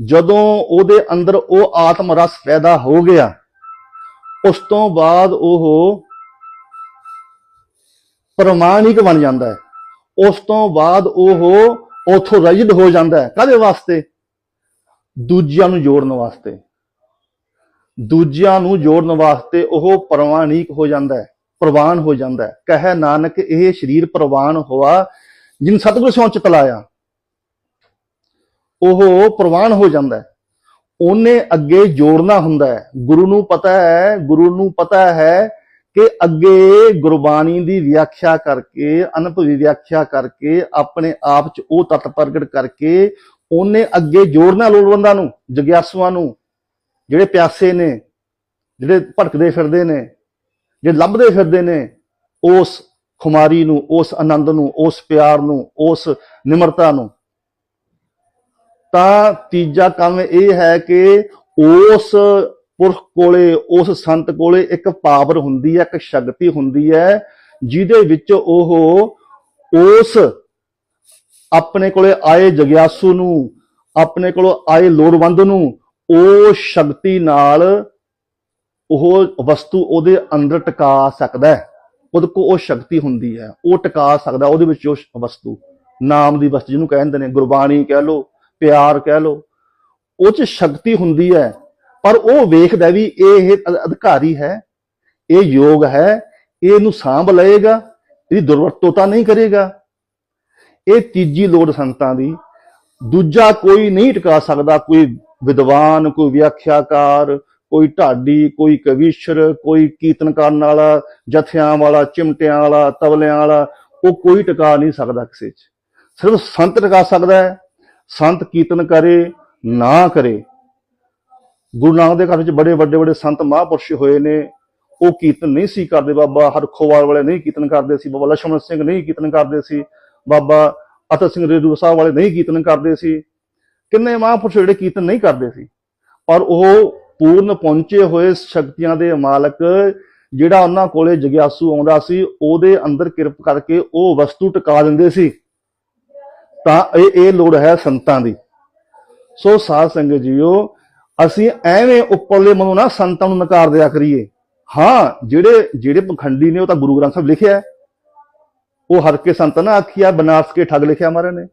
ਜਦੋਂ ਉਹਦੇ ਅੰਦਰ ਉਹ ਆਤਮ ਰਸ ਪੈਦਾ ਹੋ ਗਿਆ, ਉਸ ਤੋਂ ਬਾਅਦ ਉਹ ਪ੍ਰਮਾਣਿਕ ਬਣ ਜਾਂਦਾ ਹੈ। ਉਸ ਤੋਂ ਬਾਅਦ ਉਹ ਆਥੋਰਾਈਜ਼ਡ ਹੋ ਜਾਂਦਾ ਹੈ। ਕਾਹਦੇ ਵਾਸਤੇ? ਦੂਜਿਆਂ ਨੂੰ ਜੋੜਨ ਵਾਸਤੇ। ਦੂਜਿਆਂ ਨੂੰ ਜੋੜਨ ਵਾਸਤੇ ਉਹ ਪ੍ਰਮਾਣਿਕ ਹੋ ਜਾਂਦਾ ਹੈ। ਪ੍ਰਵਾਨ ਹੋ ਜਾਂਦਾ ਹੈ। ਕਹੇ ਨਾਨਕ, ਇਹ ਸਰੀਰ ਪ੍ਰਵਾਨ ਹੋਆ, ਜਿਨ ਸਤਿਗੁਰ ਸੋਂ ਚਿਤ ਲਾਇਆ ਉਹ ਪ੍ਰਵਾਨ ਹੋ ਜਾਂਦਾ ਹੈ। ਉਹਨੇ ਅੱਗੇ ਜੋੜਨਾ ਹੁੰਦਾ ਹੈ। ਗੁਰੂ ਨੂੰ ਪਤਾ ਹੈ, ਗੁਰੂ ਨੂੰ ਪਤਾ ਹੈ ਕਿ ਅੱਗੇ ਗੁਰਬਾਣੀ ਦੀ ਵਿਆਖਿਆ ਕਰਕੇ ਅਨੁਭਵੀ ਵਿਆਖਿਆ ਕਰਕੇ, ਆਪਣੇ ਆਪ ਚ ਉਹ ਤਤ ਪ੍ਰਗਟ ਕਰਕੇ ਉਹਨੇ ਅੱਗੇ ਜੋੜਨਾ ਲੋੜਵੰਦਾਂ ਨੂੰ, ਜਗਿਆਸੂਆਂ ਨੂੰ, ਜਿਹੜੇ ਪਿਆਸੇ ਨੇ, ਜਿਹੜੇ ਭਟਕਦੇ ਫਿਰਦੇ ਨੇ ਜਿਹੜੇ ਲੱਭਦੇ ਫਿਰਦੇ ਨੇ, ਉਸ ਖੁਮਾਰੀ ਨੂੰ, ਉਸ ਆਨੰਦ ਨੂੰ, ਉਸ ਪਿਆਰ ਨੂੰ, ਉਸ ਨਿਮਰਤਾ ਨੂੰ, ਤਾਂ ਤੀਜਾ ਕੰਮ ਇਹ ਹੈ ਕਿ ਉਸ ਪੁਰਖ ਕੋਲੇ, ਉਸ ਸੰਤ ਕੋਲੇ ਇੱਕ ਪਾਵਰ ਹੁੰਦੀ ਹੈ, ਇੱਕ ਸ਼ਕਤੀ ਹੁੰਦੀ ਹੈ, ਜਿਹਦੇ ਵਿੱਚ ਉਹ ਉਸ ਆਪਣੇ ਕੋਲੇ ਆਏ ਜਗਿਆਸੂ ਨੂੰ, ਆਪਣੇ ਕੋਲ ਆਏ ਲੋੜਵੰਦ ਨੂੰ, ਉਹ ਸ਼ਕਤੀ ਨਾਲ ਉਹ ਵਸਤੂ ਉਹਦੇ ਅੰਦਰ ਟਿਕਾ ਸਕਦਾ ਹੈ। ਉਹਦੇ ਕੋਲ ਉਹ ਸ਼ਕਤੀ ਹੁੰਦੀ ਹੈ। ਉਹ ਟਿਕਾ ਸਕਦਾ, ਉਹਦੇ ਵਿੱਚ ਉਹ ਵਸਤੂ। ਨਾਮ ਦੀ ਵਸਤੂ ਜਿਹਨੂੰ ਕਹਿੰਦੇ ਨੇ, ਗੁਰਬਾਣੀ ਕਹਿ ਲੋ ਪਿਆਰ ਕਹਿ ਲੋ ਉਹ ਚ ਸ਼ਕਤੀ ਹੁੰਦੀ ਹੈ, ਪਰ ਉਹ ਵੇਖਦਾ ਵੀ ਇਹ ਅਧਿਕਾਰੀ ਹੈ, ਇਹ ਯੋਗ ਹੈ, ਇਹਨੂੰ ਸਾਂਭ ਲਏਗਾ, ਇਹਦੀ ਦੁਰਵਰਤੋਂ ਤਾਂ ਨਹੀਂ ਕਰੇਗਾ। ਇਹ ਤੀਜੀ ਲੋੜ ਸੰਤਾਂ ਦੀ। ਦੂਜਾ ਕੋਈ ਨਹੀਂ ਟਿਕਾ ਸਕਦਾ, ਕੋਈ ਵਿਦਵਾਨ, ਕੋਈ ਵਿਆਖਿਆਕਾਰ ਕੋਈ ਢਾਡੀ, ਕੋਈ ਕਵੀਸ਼ਰ, ਕੋਈ ਕੀਰਤਨ ਕਰਨ ਵਾਲਾ ਜਥਿਆਂ ਵਾਲਾ, ਚਿਮਟਿਆਂ ਵਾਲਾ, ਤਬਲਿਆਂ ਵਾਲਾ, ਉਹ ਕੋਈ ਟਿਕਾ ਨਹੀਂ ਸਕਦਾ ਕਿਸੇ 'ਚ। ਸਿਰਫ ਸੰਤ ਟਿਕਾ ਸਕਦਾ ਹੈ, ਸੰਤ ਕੀਰਤਨ ਕਰੇ, ਨਾ ਕਰੇ। ਗੁਰੂ ਨਾਨਕ ਦੇ ਘਰ ਵਿੱਚ ਬੜੇ ਵੱਡੇ ਵੱਡੇ ਸੰਤ ਮਹਾਂਪੁਰਸ਼ ਹੋਏ ਨੇ। ਉਹ ਕੀਰਤਨ ਨਹੀਂ ਸੀ ਕਰਦੇ, ਬਾਬਾ ਹਰਖੋਵਾਲ ਵਾਲੇ ਨਹੀਂ ਕੀਰਤਨ ਕਰਦੇ ਸੀ, ਬਾਬਾ ਲਛਮਣ ਸਿੰਘ ਨਹੀਂ ਕੀਰਤਨ ਕਰਦੇ ਸੀ, ਬਾਬਾ ਅਤਰ ਸਿੰਘ ਰੇਡੂ ਸਾਹਿਬ ਵਾਲੇ ਨਹੀਂ ਕੀਰਤਨ ਕਰਦੇ ਸੀ। ਕਿੰਨੇ ਮਹਾਂਪੁਰਸ਼ ਜਿਹੜੇ ਕੀਰਤਨ ਨਹੀਂ ਕਰਦੇ ਸੀ। ਪਰ ਉਹ ਪੂਰਨ ਪਹੁੰਚੇ ਹੋਏ ਸ਼ਕਤੀਆਂ ਦੇ ਮਾਲਕ ਜਿਹੜਾ ਉਹਨਾਂ ਕੋਲੇ ਜਗਿਆਸੂ ਆਉਂਦਾ ਸੀ, ਉਹਦੇ ਅੰਦਰ ਕਿਰਪ ਕਰਕੇ ਉਹ ਵਸਤੂ ਟਿਕਾ ਦਿੰਦੇ ਸੀ। ਤਾਂ ਇਹ ਇਹ ਲੋੜ ਹੈ ਸੰਤਾਂ ਦੀ। ਸੋ ਸਾਧ ਸੰਗਤ ਜੀਓ, ਅਸੀਂ ਐਵੇਂ ਉੱਪਰਲੇ ਮਨੋਂ ਨਾ ਸੰਤਾਂ ਨੂੰ ਨਕਾਰ ਦਿਆ ਕਰੀਏ। ਹਾਂ, ਜਿਹੜੇ ਜਿਹੜੇ ਪਖੰਡੀ ਨੇ ਉਹ ਤਾਂ ਗੁਰੂ ਗ੍ਰੰਥ ਸਾਹਿਬ ਲਿਖਿਆ ਉਹ ਹਰ ਕੇ ਸੰਤ ਨਾ ਆਖਿਆ, ਬਨਾਰਸ ਕੇ ਠੱਗ ਲਿਖਿਆ ਮਹਾਰਾਜ ਨੇ।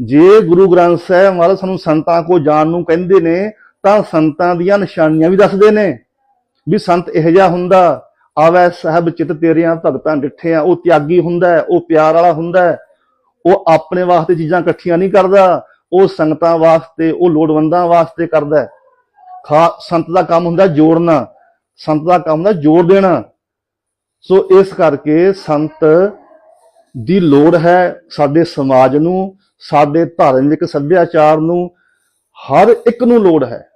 ਜੇ ਗੁਰੂ ਗ੍ਰੰਥ ਸਾਹਿਬ ਮਹਾਰਾਜ ਸਾਨੂੰ ਸੰਤਾਂ ਕੋ ਜਾਣ ਨੂੰ ਕਹਿੰਦੇ ਨੇ ਤਾਂ ਸੰਤਾਂ ਦੀਆਂ ਨਿਸ਼ਾਨੀਆਂ ਵੀ ਦੱਸਦੇ ਨੇ ਵੀ ਸੰਤ ਇਹ ਜਿਹਾ ਹੁੰਦਾ ਆਵੈ ਸਾਹਿਬ ਚਿਤ ਤੇਰੀਆਂ ਭਗਤਾਂ ਆ ਉਹ ਤਿਆਗੀ ਹੁੰਦਾ ਹੈ, ਉਹ ਪਿਆਰ ਵਾਲਾ ਹੁੰਦਾ ਹੈ, ਉਹ ਆਪਣੇ ਵਾਸਤੇ ਚੀਜ਼ਾਂ ਇਕੱਠੀਆਂ ਨਹੀਂ ਕਰਦਾ ਉਹ ਸੰਗਤਾਂ ਵਾਸਤੇ ਉਹ ਲੋੜਵੰਦਾਂ ਵਾਸਤੇ ਕਰਦਾ ਹੈ। ਖਾ ਸੰਤ ਦਾ ਕੰਮ ਹੁੰਦਾ ਜੋੜਨਾ ਸੰਤ ਦਾ ਕੰਮ ਹੁੰਦਾ ਜੋੜ ਦੇਣਾ ਸੋ ਇਸ ਕਰਕੇ ਸੰਤ ਦੀ ਲੋੜ ਹੈ ਸਾਡੇ ਸਮਾਜ ਨੂੰ ਸਾਡੇ ਧਾਰਮਿਕ ਸੱਭਿਆਚਾਰ ਨੂੰ ਹਰ ਇੱਕ ਨੂੰ ਲੋੜ ਹੈ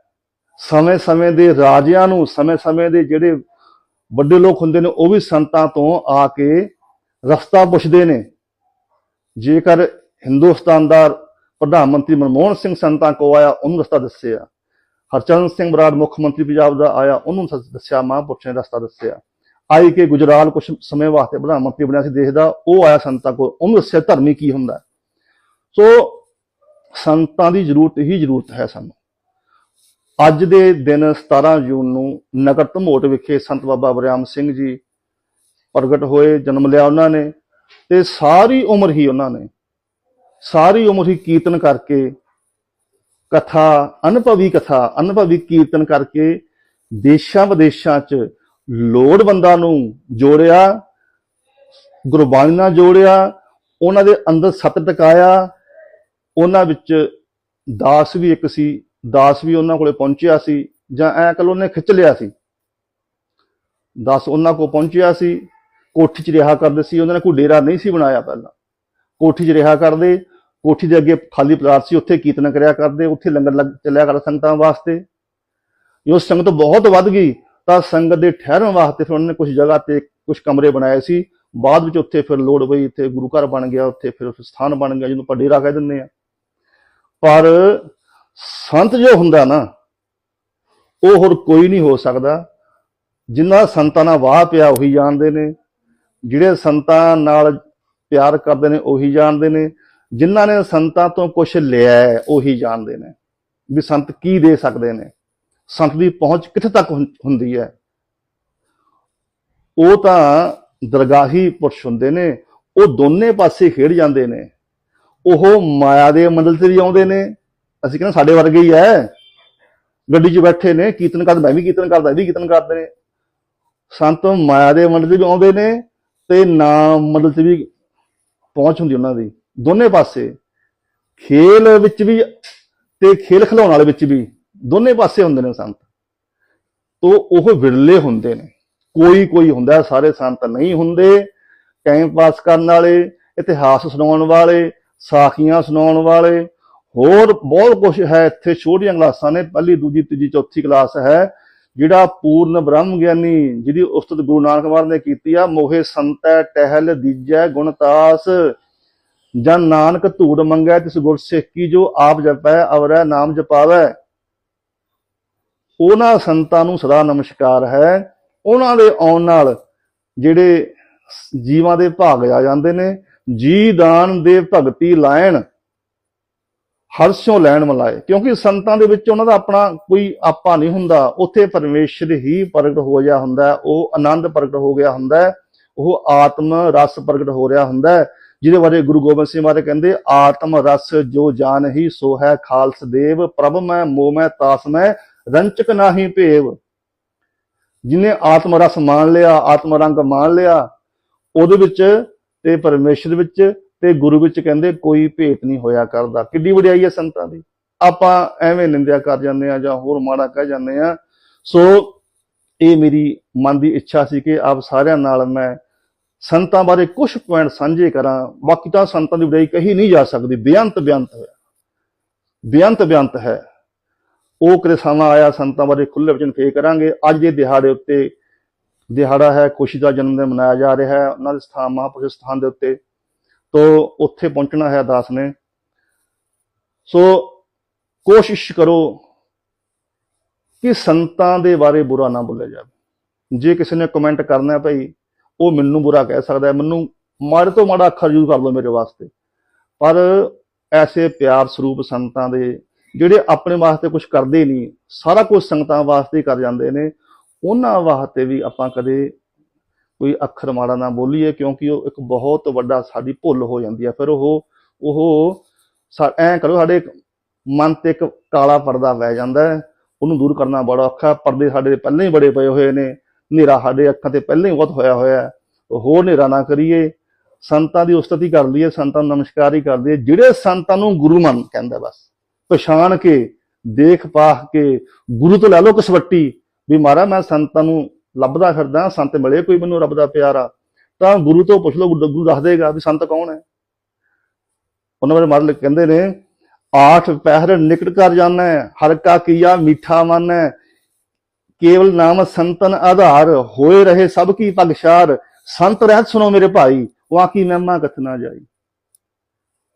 ਸਮੇਂ-ਸਮੇਂ ਦੇ ਰਾਜਿਆਂ ਨੂੰ, ਸਮੇਂ-ਸਮੇਂ ਦੇ ਜਿਹੜੇ ਵੱਡੇ ਲੋਕ ਹੁੰਦੇ ਨੇ, ਉਹ ਵੀ ਸੰਤਾਂ ਤੋਂ ਆ ਕੇ ਰਸਤਾ ਪੁੱਛਦੇ ਨੇ। ਜੇਕਰ ਹਿੰਦੁਸਤਾਨ ਦਾ ਪ੍ਰਧਾਨ ਮੰਤਰੀ ਮਨਮੋਹਨ ਸਿੰਘ ਸੰਤਾਂ ਕੋ ਆਇਆ, ਉਹਨੂੰ ਰਸਤਾ ਦੱਸਿਆ। ਹਰਚਰਨ ਸਿੰਘ ਬਰਾੜ, ਮੁੱਖ ਮੰਤਰੀ ਪੰਜਾਬ ਦਾ ਆਇਆ, ਉਹਨੂੰ ਦੱਸਿਆ ਮਹਾਂਪੁਰਸ਼ ਨੇ ਰਸਤਾ ਦੱਸਿਆ। ਆਈ ਕੇ ਗੁਜਰਾਲ ਕੁਝ ਸਮੇਂ ਵਾਸਤੇ ਪ੍ਰਧਾਨ ਮੰਤਰੀ ਬਣਿਆ ਸੀ ਦੇਸ਼ ਦਾ ਉਹ ਆਇਆ ਸੰਤਾਂ ਕੋਲ, ਉਹਨੂੰ ਦੱਸਿਆ ਧਰਮੀ ਕੀ ਹੁੰਦਾ। ਸੋ ਸੰਤਾਂ ਦੀ ਜ਼ਰੂਰਤ ਹੀ ਜ਼ਰੂਰਤ ਹੈ ਸਾਨੂੰ। ਅੱਜ ਦੇ ਦਿਨ 17 ਜੂਨ ਨੂੰ ਨਗਰ ਧਮੋਟ ਵਿਖੇ ਸੰਤ ਬਾਬਾ ਬਰਿਆਮ ਸਿੰਘ ਜੀ ਪ੍ਰਗਟ ਹੋਏ, ਜਨਮ ਲਿਆ ਉਹਨਾਂ ਨੇ ਤੇ ਸਾਰੀ ਉਮਰ ਹੀ ਉਹਨਾਂ ਨੇ। ਸਾਰੀ ਉਮਰ ਹੀ ਕੀਰਤਨ ਕਰਕੇ ਕਥਾ, ਅਨੁਭਵੀ ਕਥਾ, ਅਨੁਭਵੀ ਕੀਰਤਨ ਕਰਕੇ ਦੇਸ਼ਾਂ ਵਿਦੇਸ਼ਾਂ 'ਚ ਲੋੜਵੰਦਾਂ ਨੂੰ ਜੋੜਿਆ, ਗੁਰਬਾਣੀ ਨਾਲ ਜੋੜਿਆ, ਉਹਨਾਂ ਦੇ ਅੰਦਰ ਸਤ ਟਿਕਾਇਆ, ਉਹਨਾਂ ਵਿੱਚ ਦਾਸ ਵੀ ਇੱਕ ਸੀ। ਦਾਸ ਵੀ ਉਹਨਾਂ ਕੋਲੇ ਪਹੁੰਚਿਆ ਸੀ ਜਾਂ ਐ ਕਲ ਉਹਨੇ ਖਿੱਚ ਲਿਆ ਸੀ। ਦਾਸ ਉਹਨਾਂ ਕੋਲ ਪਹੁੰਚਿਆ ਸੀ, ਕੋਠੀ 'ਚ ਰਿਹਾ ਕਰਦੇ ਸੀ, ਉਹਨਾਂ ਨੇ ਕੋਈ ਡੇਰਾ ਨਹੀਂ ਸੀ ਬਣਾਇਆ ਪਹਿਲਾਂ। ਕੋਠੀ 'ਚ ਰਿਹਾ ਕਰਦੇ, ਕੋਠੀ ਦੇ ਅੱਗੇ ਖਾਲੀ ਪਲਾਟ ਸੀ, ਉੱਥੇ ਕੀਰਤਨ ਕਰਿਆ ਕਰਦੇ, ਉੱਥੇ ਲੰਗਰ ਲੱਗ ਚੱਲਿਆ ਕਰ ਸੰਗਤਾਂ ਵਾਸਤੇ। ਜੋ ਸੰਗਤ ਬਹੁਤ ਵੱਧ ਗਈ, ਤਾਂ ਸੰਗਤ ਦੇ ਠਹਿਰਨ ਵਾਸਤੇ ਫਿਰ ਉਹਨਾਂ ਨੇ ਕੁਝ ਜਗ੍ਹਾ ਤੇ ਕੁਝ ਕਮਰੇ ਬਣਾਏ ਸੀ। ਬਾਅਦ ਵਿੱਚ ਉੱਥੇ ਫਿਰ ਲੋੜ ਪਈ, ਇੱਥੇ ਗੁਰੂ ਘਰ ਬਣ ਗਿਆ, ਉੱਥੇ ਫਿਰ ਉੱਥੇ ਸਥਾਨ ਬਣ ਗਿਆ, ਜਿਹਨੂੰ ਆਪਾਂ ਡੇਰਾ ਕਹਿ ਦਿੰਦੇ ਆ ਪਰ ਸੰਤ ਜੋ ਹੁੰਦਾ ਨਾ ਉਹ ਹੋਰ ਕੋਈ ਨਹੀਂ ਹੋ ਸਕਦਾ। ਜਿੰਨਾ ਸੰਤਾਂ ਨਾਲ ਵਾਹ ਪਿਆ ਉਹੀ ਜਾਣਦੇ ਨੇ ਜਿਹੜੇ ਸੰਤਾਂ ਨਾਲ ਪਿਆਰ ਕਰਦੇ ਨੇ ਉਹੀ ਜਾਣਦੇ ਨੇ। ਜਿਨ੍ਹਾਂ ਨੇ ਸੰਤਾਂ ਤੋਂ ਕੁਝ ਲਿਆ ਹੈ, ਉਹੀ ਜਾਣਦੇ ਨੇ। ਵੀ ਸੰਤ ਕੀ ਦੇ ਸਕਦੇ ਨੇ? ਸੰਤ ਦੀ ਪਹੁੰਚ ਕਿੱਥੇ ਤੱਕ ਹੁੰਦੀ ਹੈ? ਉਹ ਤਾਂ ਦਰਗਾਹੀ ਪੁਰਸ਼ ਹੁੰਦੇ ਨੇ ਉਹ ਦੋਨੇ ਪਾਸੇ ਖੇਡ ਜਾਂਦੇ ਨੇ। ਉਹ ਮਾਇਆ ਦੇ ਮੰਡਲ ਤੇ ਵੀ ਆਉਂਦੇ ਨੇ ਅਸੀਂ ਕਹਿੰਦੇ ਸਾਡੇ ਵਰਗੇ ਹੀ ਐ। ਗੱਡੀ 'ਚ ਬੈਠੇ ਨੇ, ਕੀਰਤਨ ਕਰਦੇ, ਮੈਂ ਵੀ ਕੀਰਤਨ ਕਰਦਾ, ਇਹ ਵੀ ਕੀਰਤਨ ਕਰਦੇ ਨੇ। ਸੰਤ ਮਾਇਆ ਦੇ ਮੰਡਲ ਚ ਵੀ ਆਉਂਦੇ ਨੇ ਤੇ ਨਾਮ ਮੰਡਲ ਚ ਵੀ ਪਹੁੰਚ ਹੁੰਦੀ ਉਹਨਾਂ ਦੀ। ਦੋਨੇ ਪਾਸੇ ਖੇਲ ਵਿੱਚ ਵੀ ਤੇ ਖੇਲ ਖਿਲਾਉਣ ਵਾਲੇ ਵਿੱਚ ਵੀ ਦੋਨੇ ਪਾਸੇ ਹੁੰਦੇ ਨੇ ਸੰਤ। ਤੋ ਉਹ ਵਿਰਲੇ ਹੁੰਦੇ ਨੇ। ਕੋਈ ਕੋਈ ਹੁੰਦਾ, ਸਾਰੇ ਸੰਤ ਨਹੀਂ ਹੁੰਦੇ। ਟਾਈਮ ਪਾਸ ਕਰਨ ਵਾਲੇ, ਇਤਿਹਾਸ ਸੁਣਾਉਣ ਵਾਲੇ, ਸਾਖੀਆਂ ਸੁਣਾਉਣ ਵਾਲੇ ਹੋਰ ਬਹੁਤ ਕੁਝ ਹੈ ਇੱਥੇ, ਛੋਟੀਆਂ ਕਲਾਸਾਂ ਨੇ, ਪਹਿਲੀ, ਦੂਜੀ, ਤੀਜੀ, ਚੌਥੀ ਕਲਾਸ ਹੈ, ਜਿਹੜਾ ਪੂਰਨ ਬ੍ਰਹਮ ਗਿਆਨੀ ਜਿਹਦੀ ਉਸਤਤ ਗੁਰੂ ਨਾਨਕ ਮਹਾਰਾਜ ਨੇ ਕੀਤੀ ਆ, ਮੋਹੇ ਸੰਤੈ ਟਹਿਲ ਦੀਜੈ ਗੁਣਤਾਸ ਜਨ ਨਾਨਕ ਧੂੜ ਮੰਗੈ, ਤਿਸ ਗੁਰ ਸੇਖੀ ਜੋ ਆਪ ਜਪੈ, ਅਵਰੈ ਨਾਮ ਜਪਾਵੈ। ਉਹਨਾਂ ਸੰਤਾਂ ਨੂੰ ਸਦਾ ਨਮਸਕਾਰ ਹੈ। ਉਹਨਾਂ ਦੇ ਆਉਣ ਨਾਲ ਜਿਹੜੇ ਜੀਵਾਂ ਦੇ ਭਾਗ ਆ ਜਾਂਦੇ ਨੇ ਜੀ ਦਾਨ ਦੇ ਭਗਤੀ ਲਾਇਣ ਹਰਸ਼ੋਂ ਲੈਣ ਮਲਾਏ ਕਿਉਂਕਿ ਸੰਤਾਂ ਦੇ ਵਿੱਚ ਉਹਨਾਂ ਦਾ ਆਪਣਾ ਕੋਈ ਆਪਾ ਨਹੀਂ ਹੁੰਦਾ। ਉੱਥੇ ਪਰਮੇਸ਼ਰ ਹੀ ਪ੍ਰਗਟ ਹੋ ਗਿਆ ਹੁੰਦਾ ਉਹ ਆਨੰਦ ਪ੍ਰਗਟ ਹੋ ਗਿਆ ਹੁੰਦਾ ਉਹ ਆਤਮ ਰਸ ਪ੍ਰਗਟ ਹੋ ਰਿਹਾ ਹੁੰਦਾ ਜਿਹਦੇ ਬਾਰੇ ਗੁਰੂ ਗੋਬਿੰਦ ਸਿੰਘ ਮਹਾਰਾਜ ਕਹਿੰਦੇ, ਆਤਮ ਰਸ ਜੋ ਜਾਣ ਹੀ ਸੋ ਹੈ, ਖਾਲਸ ਦੇਵ ਪ੍ਰਭ ਮੈਂ, ਮੋਹ ਮੈਂ, ਤਾਸ ਮੈਂ, ਰੰਚਕ ਨਾਹੀ ਭੇਵ। ਜਿਹਨੇ ਆਤਮ ਰਸ ਮਾਣ ਲਿਆ, ਆਤਮ ਰੰਗ ਮਾਣ ਲਿਆ, ਉਹਦੇ ਵਿੱਚ ਤੇ ਪਰਮੇਸ਼ਰ ਵਿੱਚ ਤੇ ਗੁਰੂ ਵਿੱਚ ਕਹਿੰਦੇ ਕੋਈ ਭੇਤ ਨਹੀਂ ਹੋਇਆ ਕਰਦਾ। ਕਿੱਡੀ ਵਡਿਆਈ ਹੈ ਸੰਤਾਂ ਦੀ। ਆਪਾਂ ਐਵੇਂ ਨਿੰਦਿਆ ਕਰ ਜਾਂਦੇ ਆ ਜਾਂ ਹੋਰ ਮਾੜਾ ਕਹਿ ਜਾਂਦੇ ਆ। ਸੋ ਇਹ ਮੇਰੀ ਮਨ ਦੀ ਇੱਛਾ ਸੀ ਕਿ ਆਪ ਸਾਰਿਆਂ ਨਾਲ ਮੈਂ ਸੰਤਾਂ ਬਾਰੇ ਕੁਝ ਪੁਆਇੰਟ ਸਾਂਝੇ ਕਰਾਂ। ਬਾਕੀ ਤਾਂ ਸੰਤਾਂ ਦੀ ਵਡਿਆਈ ਕਹੀ ਨਹੀਂ ਜਾ ਸਕਦੀ। ਬੇਅੰਤ ਬੇਅੰਤ ਹੋਇਆ। ਬੇਅੰਤ ਬੇਅੰਤ ਹੈ। ਉਹ ਕਦੇ ਸਮਾਂ ਆਇਆ ਸੰਤਾਂ ਬਾਰੇ ਖੁੱਲੇ ਵਚਨ ਫੇਰ ਕਰਾਂਗੇ। ਅੱਜ ਦੇ ਦਿਹਾੜੇ ਉੱਤੇ ਦਿਹਾੜਾ ਹੈ, ਖੁਸ਼ੀ ਦਾ ਜਨਮ ਦਿਨ ਮਨਾਇਆ ਜਾ ਰਿਹਾ ਹੈ। ਉਹਨਾਂ ਦੇ ਸਥਾਨ ਮਹਾਂਪੁਰਸ਼ ਸਥਾਨ ਦੇ ਉੱਤੇ ਤੋਂ ਉੱਥੇ ਪਹੁੰਚਣਾ ਹੈ ਦਾਸ ਨੇ। ਸੋ ਕੋਸ਼ਿਸ਼ ਕਰੋ ਕਿ ਸੰਤਾਂ ਦੇ ਬਾਰੇ ਬੁਰਾ ਨਾ ਬੋਲਿਆ ਜਾਵੇ। ਜੇ ਕਿਸੇ ਨੇ ਕਮੈਂਟ ਕਰਨਾ ਹੈ ਭਾਈ ਉਹ ਮੈਨੂੰ ਬੁਰਾ ਕਹਿ ਸਕਦਾ ਹੈ, ਮੈਨੂੰ ਮਾੜੇ ਤੋਂ ਮਾੜਾ ਅੱਖਰ ਯੂਜ਼ ਕਰ ਲਓ ਮੇਰੇ ਵਾਸਤੇ। ਪਰ ਐਸੇ ਪਿਆਰ ਸਰੂਪ ਸੰਤਾਂ ਦੇ ਜਿਹੜੇ ਆਪਣੇ ਵਾਸਤੇ ਕੁਝ ਕਰਦੇ ਨਹੀਂ, ਸਾਰਾ ਕੁਝ ਸੰਗਤਾਂ ਵਾਸਤੇ ਕਰ ਜਾਂਦੇ ਨੇ, ਉਹਨਾਂ ਵਾਸਤੇ ਵੀ ਆਪਾਂ ਕਦੇ ਕੋਈ ਅੱਖਰ ਮਾੜਾ ਨਾ ਬੋਲੀਏ, ਕਿਉਂਕਿ ਉਹ ਇੱਕ ਬਹੁਤ ਵੱਡਾ ਸਾਡੀ ਭੁੱਲ ਹੋ ਜਾਂਦੀ ਹੈ। ਫਿਰ ਉਹ ਉਹ ਐਂ ਕਰੋ, ਸਾਡੇ ਮਨ ਤੇ ਇੱਕ ਕਾਲਾ ਪਰਦਾ ਵਹਿ ਜਾਂਦਾ ਹੈ। ਉਹਨੂੰ ਦੂਰ ਕਰਨਾ ਬੜਾ ਔਖਾ ਪਰਦੇ ਸਾਡੇ ਪਹਿਲਾਂ ਹੀ ਬੜੇ ਪਏ ਹੋਏ ਨੇ। ਹਨੇਰਾ ਸਾਡੇ ਅੱਖਾਂ ਤੇ ਪਹਿਲਾਂ ਹੀ ਬਹੁਤ ਹੋਇਆ ਹੋਇਆ ਹੋਰ ਹਨੇਰਾ ਨਾ ਕਰੀਏ। ਸੰਤਾਂ ਦੀ ਉਸਤਤੀ ਕਰ ਲਈਏ, ਸੰਤਾਂ ਨੂੰ ਨਮਸਕਾਰ ਹੀ ਕਰ ਲਈਏ। ਜਿਹੜੇ ਸੰਤਾਂ ਨੂੰ ਗੁਰੂ ਮੰਨ ਕਹਿੰਦਾ ਬਸ, ਪਛਾਣ ਕੇ ਦੇਖ ਪਾਹ ਕੇ, ਗੁਰੂ ਤੋਂ ਲੈ ਲਓ ਕਸਵੱਟੀ, ਵੀ ਮਹਾਰਾਜ ਮੈਂ ਸੰਤਾਂ ਨੂੰ ਲੱਭਦਾ ਫਿਰਦਾ, ਸੰਤ ਮਿਲੇ ਕੋਈ ਮੈਨੂੰ ਰੱਬ ਦਾ ਪਿਆਰਾ, ਤਾਂ ਗੁਰੂ ਤੋਂ ਪੁੱਛ ਲਓ, ਗੁਰੂ ਦੱਸ ਦੇਗਾ ਵੀ ਸੰਤ ਕੌਣ ਹੈ? ਉਹਨਾਂ ਬਾਰੇ ਮਹਾਰਾਜ ਕਹਿੰਦੇ ਨੇ, ਆਠ ਪਹਿਰ ਨਿਕਟ ਕਰ ਜਾਣਾ, ਹਰ ਕਾ ਕੀਆ ਮੀਠਾ ਮਨ। ਹੈ ਕੇਵਲ ਨਾਮ ਸੰਤਨ ਆਧਾਰ, ਹੋਏ ਰਹੇ ਸਭ ਕੀ ਪਗਸ਼ਾਰ ਸੰਤ ਰਹਿਤ ਸੁਣੋ ਮੇਰੇ ਭਾਈ ਵਾਂ ਕੀ ਮਹਿਮਾ ਕਥਨਾ ਜਾਈ।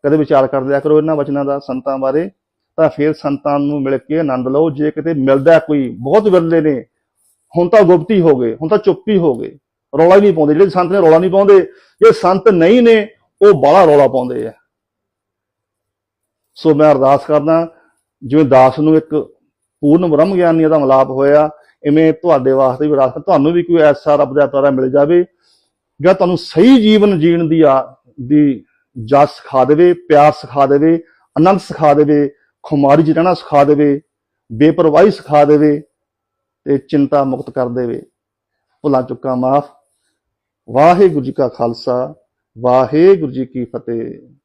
ਕਦੇ ਵਿਚਾਰ ਕਰ ਲਿਆ ਕਰੋ ਇਹਨਾਂ ਵਚਨਾਂ ਦਾ ਸੰਤਾਂ ਬਾਰੇ, ਤਾਂ ਫਿਰ ਸੰਤਾਂ ਨੂੰ ਮਿਲ ਕੇ ਆਨੰਦ ਲਓ। ਜੇ ਕਿਤੇ ਮਿਲਦਾ ਕੋਈ, ਬਹੁਤ ਵਿਰਲੇ ਨੇ ਹੁਣ ਤਾਂ ਗੁਪਤੀ ਹੋ ਗਏ, ਹੁਣ ਤਾਂ ਚੁੱਪੀ ਹੋ ਗਏ। ਰੌਲਾ ਹੀ ਨਹੀਂ ਪਾਉਂਦੇ, ਜਿਹੜੇ ਸੰਤ ਨੇ ਰੌਲਾ ਨਹੀਂ ਪਾਉਂਦੇ, ਜੇ ਸੰਤ ਨਹੀਂ ਨੇ, ਉਹ ਬਾਹਲਾ ਰੌਲਾ ਪਾਉਂਦੇ ਆ। ਸੋ ਮੈਂ ਅਰਦਾਸ ਕਰਦਾ, ਜਿਵੇਂ ਦਾਸ ਨੂੰ ਇੱਕ ਪੂਰਨ ਬ੍ਰਹਮ ਗਿਆਨੀ ਦਾ ਮਲਾਪ ਹੋਇਆ, ਇਵੇਂ ਤੁਹਾਡੇ ਵਾਸਤੇ ਵੀ ਅਰਦਾਸ, ਤੁਹਾਨੂੰ ਵੀ ਕੋਈ ਐਸਾ ਰੱਬ ਦਾ ਤਾਰਾ ਮਿਲ ਜਾਵੇ, ਜਿਹੜਾ ਤੁਹਾਨੂੰ ਸਹੀ ਜੀਵਨ ਜੀਣ ਦੀ ਆ, ਦੀ ਜਸ ਸਿਖਾ ਦੇਵੇ, ਪਿਆਰ ਸਿਖਾ ਦੇਵੇ, ਆਨੰਦ ਸਿਖਾ ਦੇਵੇ, ਖੁਮਾਰੀ ਚ ਰਹਿਣਾ ਸਿਖਾ ਦੇਵੇ, ਬੇਪਰਵਾਹੀ ਸਿਖਾ ਦੇਵੇ ਤੇ ਚਿੰਤਾ ਮੁਕਤ ਕਰ ਦੇਵੇ। ਭੁੱਲਾਂ ਚੁੱਕਾ ਮਾਫ। ਵਾਹਿਗੁਰੂ ਜੀ ਕਾ ਖਾਲਸਾ, ਵਾਹਿਗੁਰੂ ਜੀ ਕੀ ਫਤਿਹ।